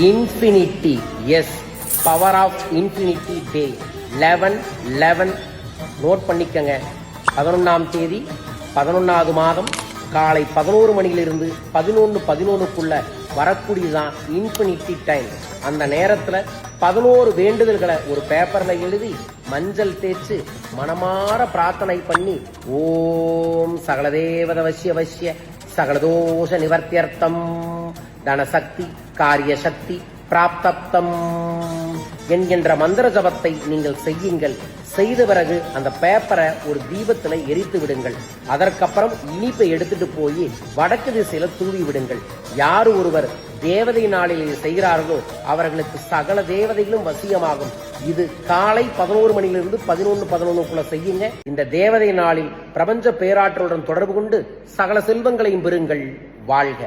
Infinity is power of infinity day eleven eleven note பண்ணிக்கங்க. பதினொன்றாம் தேதி பதினொன்றாவது மாதம் காலை பதினோரு மணியிலிருந்து பதினொன்று பதினொன்றுக்குள்ள வரக்கூடியதான் இன்ஃபினிட்டி டைம் அந்த நேரத்தில் பதினோரு வேண்டுதல்களை ஒரு பேப்பரில் எழுதி மஞ்சள் தேய்ச்சி மனமாற பிரார்த்தனை பண்ணி ஓம் சகலதேவத வசிய வசிய சகலதோஷ நிவர்த்தியர்த்தம் தனசக்தி. காரியசக்தி பிராப்தப்தம் என்கின்ற மந்திர ஜபத்தை நீங்கள் செய்யுங்கள். செய்த பிறகு அந்த பேப்பரை ஒரு தீபத்துல எரித்து விடுங்கள். அதற்கப்புறம் இனிப்பை எடுத்துட்டு போய் வடக்கு திசையில தூவி விடுங்கள். யார் ஒருவர் தேவதை நாளில் இதை செய்கிறார்களோ அவர்களுக்கு சகல தேவதைகளும் வசியமாகும். இது காலை பதினோரு மணியிலிருந்து பதினொன்று பதினொன்றுக்குள்ள செய்யுங்க. இந்த தேவதை நாளில் பிரபஞ்ச பேராற்றலுடன் தொடர்பு கொண்டு சகல செல்வங்களையும் பெறுங்கள். வாழ்க.